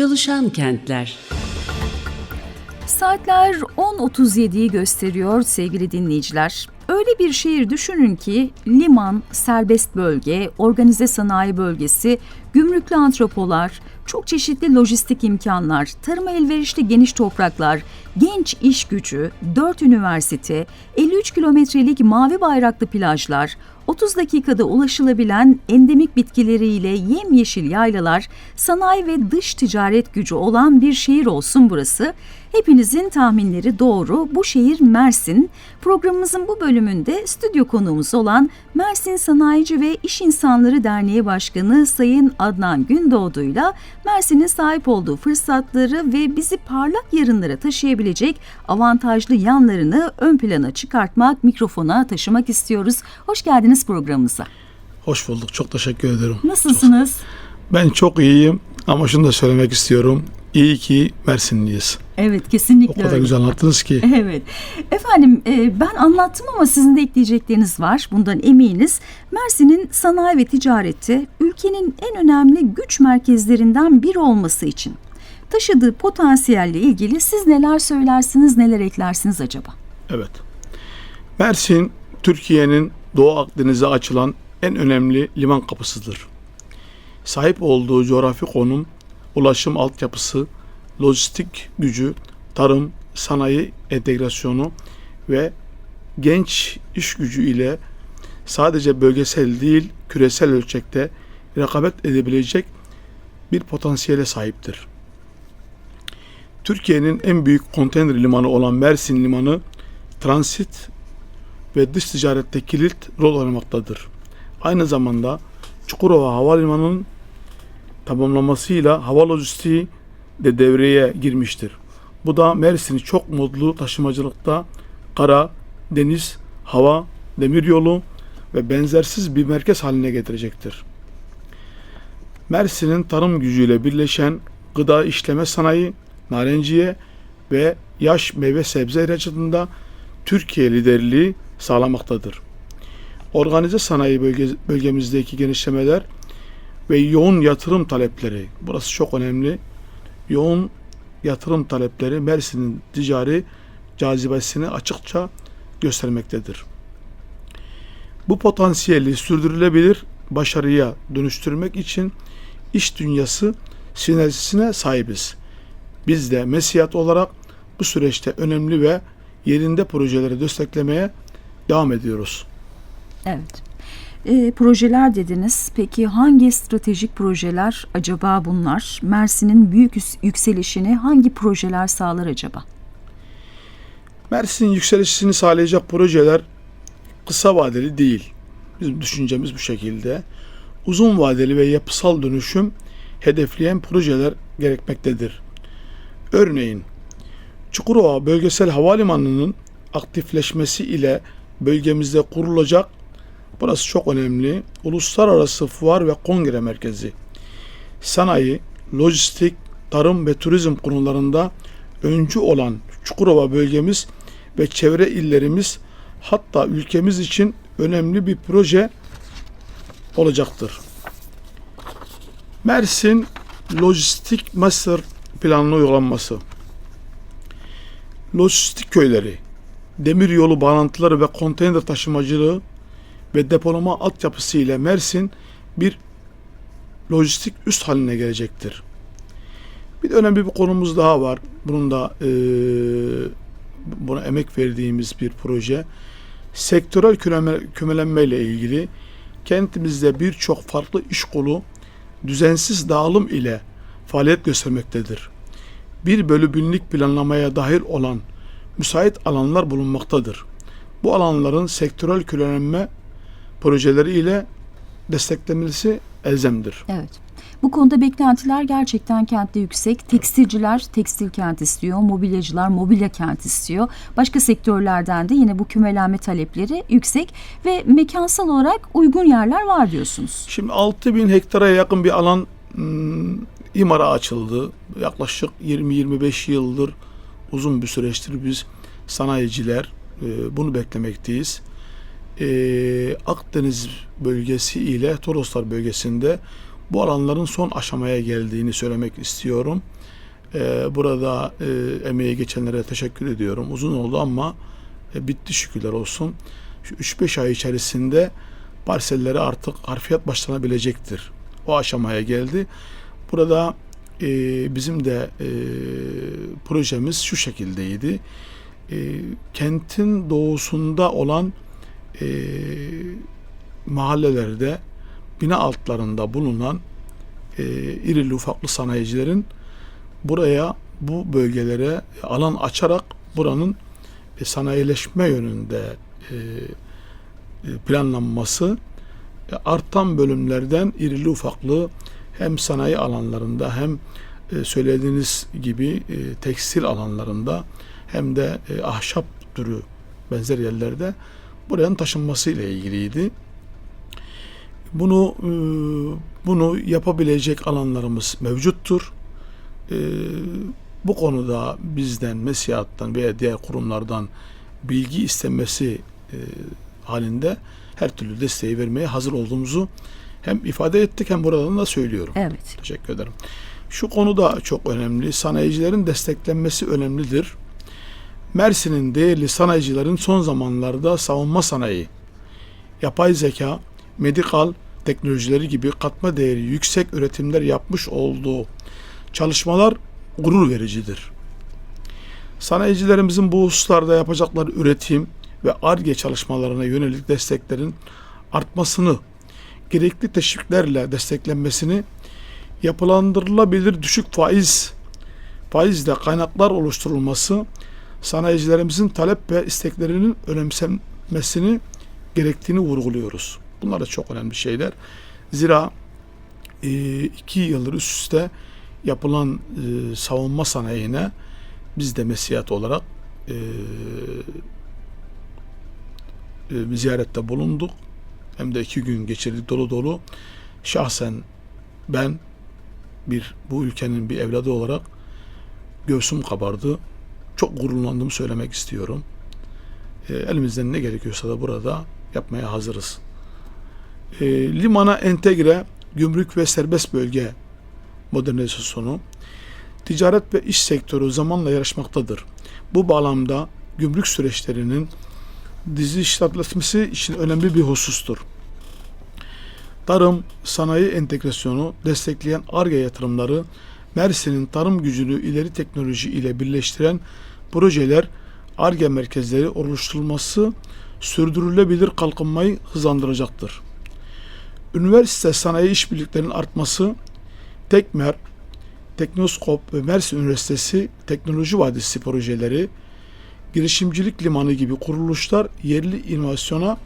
Çalışan kentler. Saatler 10.37'yi gösteriyor sevgili dinleyiciler. Öyle bir şehir düşünün ki liman, serbest bölge, organize sanayi bölgesi, gümrüklü antropolar, çok çeşitli lojistik imkanlar, tarıma elverişli geniş topraklar, genç iş gücü, 4 üniversite, 53 kilometrelik mavi bayraklı plajlar, 30 dakikada ulaşılabilen endemik bitkileriyle yemyeşil yaylalar, sanayi ve dış ticaret gücü olan bir şehir olsun burası. Hepinizin tahminleri doğru. Bu şehir Mersin. Programımızın bu bölümünde stüdyo konuğumuz olan Mersin Sanayici ve İş İnsanları Derneği Başkanı Sayın Adnan Gündoğdu'yla Mersin'in sahip olduğu fırsatları ve bizi parlak yarınlara taşıyabilecek avantajlı yanlarını ön plana çıkartmak, mikrofona taşımak istiyoruz. Hoş geldiniz programımıza. Hoş bulduk. Çok teşekkür ederim. Nasılsınız? Ben çok iyiyim ama şunu da söylemek istiyorum. İyi ki Mersinliyiz. Evet kesinlikle O kadar öyle. güzel anlattınız ki. Evet. Efendim e, ben anlattım ama sizin de ekleyecekleriniz var. Bundan eminiz. Mersin'in sanayi ve ticareti ülkenin en önemli güç merkezlerinden biri olması için taşıdığı potansiyelle ilgili siz neler söylersiniz, neler eklersiniz acaba? Evet. Mersin, Türkiye'nin Doğu Akdeniz'e açılan en önemli liman kapısıdır. Sahip olduğu coğrafi konum, ulaşım altyapısı, lojistik gücü, tarım, sanayi entegrasyonu ve genç iş gücü ile sadece bölgesel değil, küresel ölçekte rekabet edebilecek bir potansiyele sahiptir. Türkiye'nin en büyük konteyner limanı olan Mersin Limanı transit ve dış ticarette kilit rol oynamaktadır. Aynı zamanda Çukurova Havalimanı'nın tamamlamasıyla hava lojistiği de devreye girmiştir. Bu da Mersin'i çok modlu taşımacılıkta kara, deniz, hava, demiryolu ve benzersiz bir merkez haline getirecektir. Mersin'in tarım gücüyle birleşen gıda işleme sanayi, narenciye ve yaş meyve sebze ihracatında Türkiye liderliği sağlamaktadır. Organize sanayi bölge, bölgemizdeki genişlemeler ve yoğun yatırım talepleri, burası çok önemli. Yoğun yatırım talepleri Mersin'in ticari cazibesini açıkça göstermektedir. Bu potansiyeli sürdürülebilir başarıya dönüştürmek için iş dünyası sinerjisine sahibiz. Biz de Mesiyat olarak bu süreçte önemli ve yerinde projeleri desteklemeye devam ediyoruz. Evet. E, projeler dediniz. Peki hangi stratejik projeler acaba bunlar? Mersin'in büyük yükselişini hangi projeler sağlar acaba? Mersin'in yükselişini sağlayacak projeler kısa vadeli değil. Bizim düşüncemiz bu şekilde. Uzun vadeli ve yapısal dönüşüm hedefleyen projeler gerekmektedir. Örneğin Çukurova Bölgesel Havalimanı'nın aktifleşmesi ile bölgemizde kurulacak burası çok önemli uluslararası fuar ve kongre merkezi. Sanayi, lojistik, tarım ve turizm konularında öncü olan Çukurova bölgemiz ve çevre illerimiz hatta ülkemiz için önemli bir proje olacaktır. Mersin Lojistik Master planının uygulanması. Lojistik köyleri, demiryolu bağlantıları ve konteyner taşımacılığı ve depolama altyapısı ile Mersin bir lojistik üst haline gelecektir. Bir de önemli bir konumuz daha var. Bunun da eee buna emek verdiğimiz bir proje. Sektörel kümele- kümelenme ile ilgili kentimizde birçok farklı iş kolu düzensiz dağılım ile faaliyet göstermektedir. Bir bölü binlik planlamaya dahil olan müsait alanlar bulunmaktadır. Bu alanların sektörel kümelenme projeleri ile desteklenmesi elzemdir. Evet. Bu konuda beklentiler gerçekten kentte yüksek. Tekstilciler tekstil kent istiyor, mobilyacılar mobilya kent istiyor. Başka sektörlerden de yine bu kümelenme talepleri yüksek ve mekansal olarak uygun yerler var diyorsunuz. Şimdi 6000 hektara yakın bir alan hmm, imara açıldı. Yaklaşık 20-25 yıldır uzun bir süreçtir biz sanayiciler e, bunu beklemekteyiz. E, Akdeniz bölgesi ile Toroslar bölgesinde bu alanların son aşamaya geldiğini söylemek istiyorum. Ee, burada e, emeği geçenlere teşekkür ediyorum. Uzun oldu ama e, bitti şükürler olsun. Şu 3-5 ay içerisinde parsellere artık harfiyat başlanabilecektir. O aşamaya geldi. Burada e, bizim de e, projemiz şu şekildeydi. E, kentin doğusunda olan e, mahallelerde bina altlarında bulunan e, irili ufaklı sanayicilerin buraya bu bölgelere alan açarak buranın e, sanayileşme yönünde e, e, planlanması e, artan bölümlerden irili ufaklı hem sanayi alanlarında hem e, söylediğiniz gibi e, tekstil alanlarında hem de e, ahşap türü benzer yerlerde buranın taşınması ile ilgiliydi. Bunu e, bunu yapabilecek alanlarımız mevcuttur. E, bu konuda bizden, Mesiyat'tan veya diğer kurumlardan bilgi istenmesi e, halinde her türlü desteği vermeye hazır olduğumuzu hem ifade ettik hem buradan da söylüyorum. Evet. Teşekkür ederim. Şu konu da çok önemli. Sanayicilerin desteklenmesi önemlidir. Mersin'in değerli sanayicilerin son zamanlarda savunma sanayi, yapay zeka, medikal teknolojileri gibi katma değeri yüksek üretimler yapmış olduğu çalışmalar gurur vericidir. Sanayicilerimizin bu hususlarda yapacakları üretim ve ARGE çalışmalarına yönelik desteklerin artmasını, gerekli teşviklerle desteklenmesini, yapılandırılabilir düşük faiz faizle kaynaklar oluşturulması, sanayicilerimizin talep ve isteklerinin önemsenmesini gerektiğini vurguluyoruz. Bunlar da çok önemli şeyler. Zira e, iki yıldır üst üste yapılan e, savunma sanayine biz de mesiyat olarak e, ziyarette bulunduk. Hem de iki gün geçirdik dolu dolu. Şahsen ben bir bu ülkenin bir evladı olarak göğsüm kabardı. Çok gururlandığımı söylemek istiyorum. E, elimizden ne gerekiyorsa da burada yapmaya hazırız. E, limana entegre gümrük ve serbest bölge modernizasyonu ticaret ve iş sektörü zamanla yarışmaktadır. Bu bağlamda gümrük süreçlerinin dizi işletmesi için önemli bir husustur. Tarım, sanayi entegrasyonu destekleyen ARGE yatırımları Mersin'in tarım gücünü ileri teknoloji ile birleştiren projeler ARGE merkezleri oluşturulması sürdürülebilir kalkınmayı hızlandıracaktır. Üniversite sanayi işbirliklerinin artması Tekmer, Teknoskop ve Mersin Üniversitesi Teknoloji Vadisi projeleri, girişimcilik limanı gibi kuruluşlar yerli inovasyona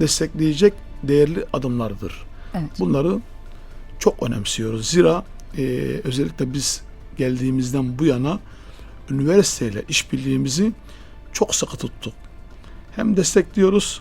destekleyecek değerli adımlardır. Evet. Bunları çok önemsiyoruz. Zira e, özellikle biz geldiğimizden bu yana üniversiteyle işbirliğimizi çok sıkı tuttuk. Hem destekliyoruz,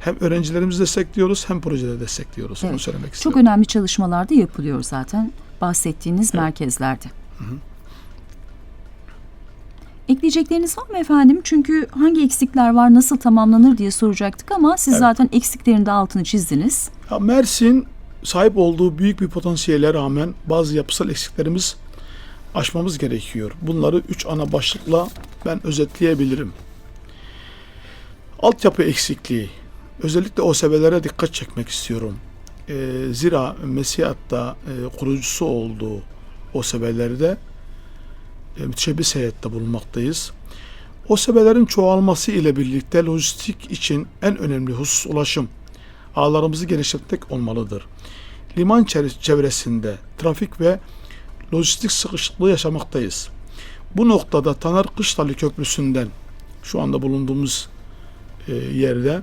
hem öğrencilerimizi destekliyoruz, hem projeleri destekliyoruz. Onu Evet. söylemek Çok istiyorum. önemli çalışmalar da yapılıyor zaten bahsettiğiniz merkezlerde. Ekleyecekleriniz var mı efendim? Çünkü hangi eksikler var, nasıl tamamlanır diye soracaktık ama siz Evet. zaten eksiklerin de altını çizdiniz. Ya Mersin sahip olduğu büyük bir potansiyele rağmen bazı yapısal eksiklerimiz aşmamız gerekiyor. Bunları üç ana başlıkla ben özetleyebilirim. Altyapı eksikliği. Özellikle OSB'lere dikkat çekmek istiyorum. Ee, zira Mesiyat'ta e, kurucusu olduğu OSB'lerde e, müteşebbis heyette bulunmaktayız. OSB'lerin çoğalması ile birlikte lojistik için en önemli husus ulaşım ağlarımızı genişletmek olmalıdır. Liman çevre- çevresinde trafik ve lojistik sıkışıklığı yaşamaktayız. Bu noktada Taner Kışlalı Köprüsü'nden şu anda bulunduğumuz e, yerde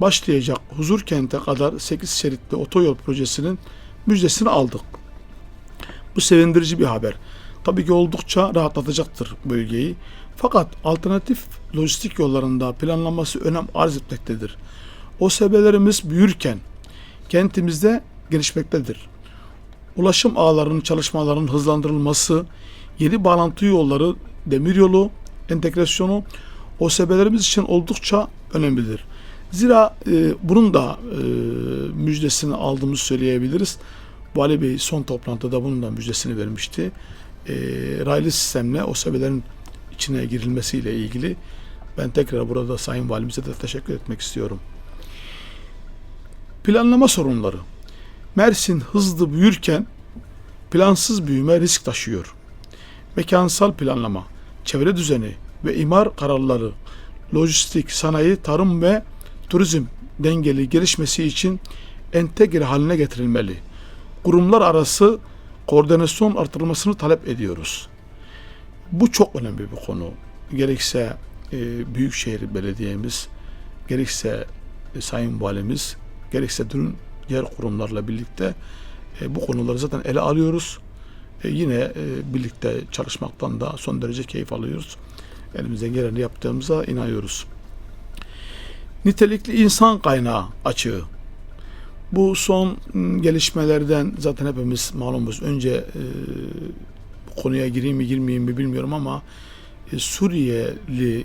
başlayacak Huzur Kent'e kadar 8 şeritli otoyol projesinin müjdesini aldık. Bu sevindirici bir haber. Tabii ki oldukça rahatlatacaktır bölgeyi. Fakat alternatif lojistik yollarında planlanması önem arz etmektedir. OSB'lerimiz büyürken kentimizde gelişmektedir. Ulaşım ağlarının çalışmalarının hızlandırılması, yeni bağlantı yolları, demiryolu entegrasyonu OSB'lerimiz için oldukça önemlidir. Zira e, bunun da e, müjdesini aldığımızı söyleyebiliriz. Vali Bey son toplantıda bunun da müjdesini vermişti. E, raylı sistemle OSB'lerin içine girilmesiyle ilgili ben tekrar burada Sayın Valimize de teşekkür etmek istiyorum. Planlama sorunları. Mersin hızlı büyürken plansız büyüme risk taşıyor. Mekansal planlama, çevre düzeni ve imar kararları, lojistik, sanayi, tarım ve turizm dengeli gelişmesi için entegre haline getirilmeli. Kurumlar arası koordinasyon artırılmasını talep ediyoruz. Bu çok önemli bir konu. Gerekse e, Büyükşehir Belediye'miz, gerekse e, Sayın Valimiz, gerekse dün diğer kurumlarla birlikte e, bu konuları zaten ele alıyoruz. E, yine e, birlikte çalışmaktan da son derece keyif alıyoruz. Elimizden geleni yaptığımıza inanıyoruz. Nitelikli insan kaynağı açığı. Bu son gelişmelerden zaten hepimiz malumuz. Önce e, konuya gireyim mi girmeyeyim mi bilmiyorum ama e, Suriyeli e,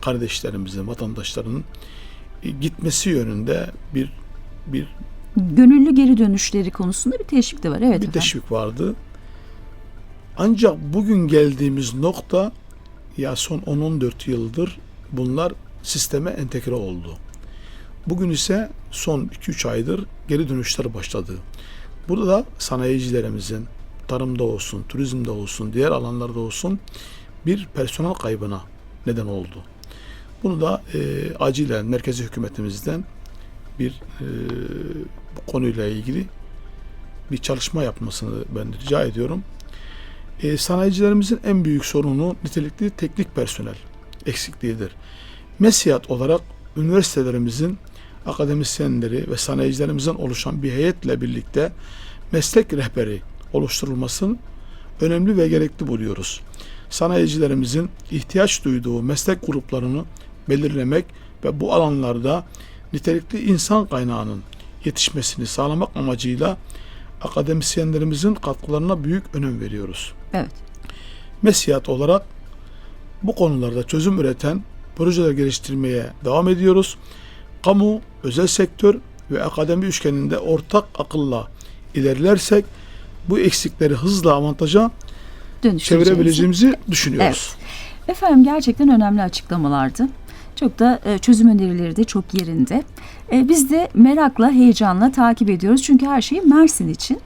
kardeşlerimizin, vatandaşlarının e, gitmesi yönünde bir bir Gönüllü geri dönüşleri konusunda bir teşvik de var. Evet bir efendim. teşvik vardı. Ancak bugün geldiğimiz nokta ya son 10-14 yıldır bunlar sisteme entegre oldu. Bugün ise son 2-3 aydır geri dönüşler başladı. Burada da sanayicilerimizin tarımda olsun, turizmde olsun, diğer alanlarda olsun bir personel kaybına neden oldu. Bunu da e, acilen merkezi hükümetimizden bir e, bu konuyla ilgili bir çalışma yapmasını ben rica ediyorum. E, sanayicilerimizin en büyük sorunu nitelikli teknik personel eksikliğidir. MESİAD olarak üniversitelerimizin akademisyenleri ve sanayicilerimizin oluşan bir heyetle birlikte meslek rehberi oluşturulmasını önemli ve gerekli buluyoruz. Sanayicilerimizin ihtiyaç duyduğu meslek gruplarını belirlemek ve bu alanlarda nitelikli insan kaynağının yetişmesini sağlamak amacıyla akademisyenlerimizin katkılarına büyük önem veriyoruz. Evet. MESİAD olarak bu konularda çözüm üreten projeler geliştirmeye devam ediyoruz. Kamu, özel sektör ve akademi üçgeninde ortak akılla ilerlersek bu eksikleri hızla avantaja çevirebileceğimizi düşünüyoruz. Efendim gerçekten önemli açıklamalardı. Çok da e, çözüm önerileri de çok yerinde. E, biz de merakla, heyecanla takip ediyoruz. Çünkü her şey Mersin için.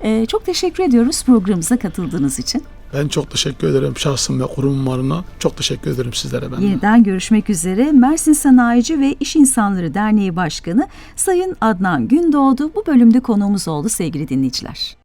E, çok teşekkür ediyoruz programımıza katıldığınız için. Ben çok teşekkür ederim şahsım ve kurumum adına. Çok teşekkür ederim sizlere ben. de. Yeniden görüşmek üzere. Mersin Sanayici ve İş İnsanları Derneği Başkanı Sayın Adnan Gündoğdu bu bölümde konuğumuz oldu sevgili dinleyiciler.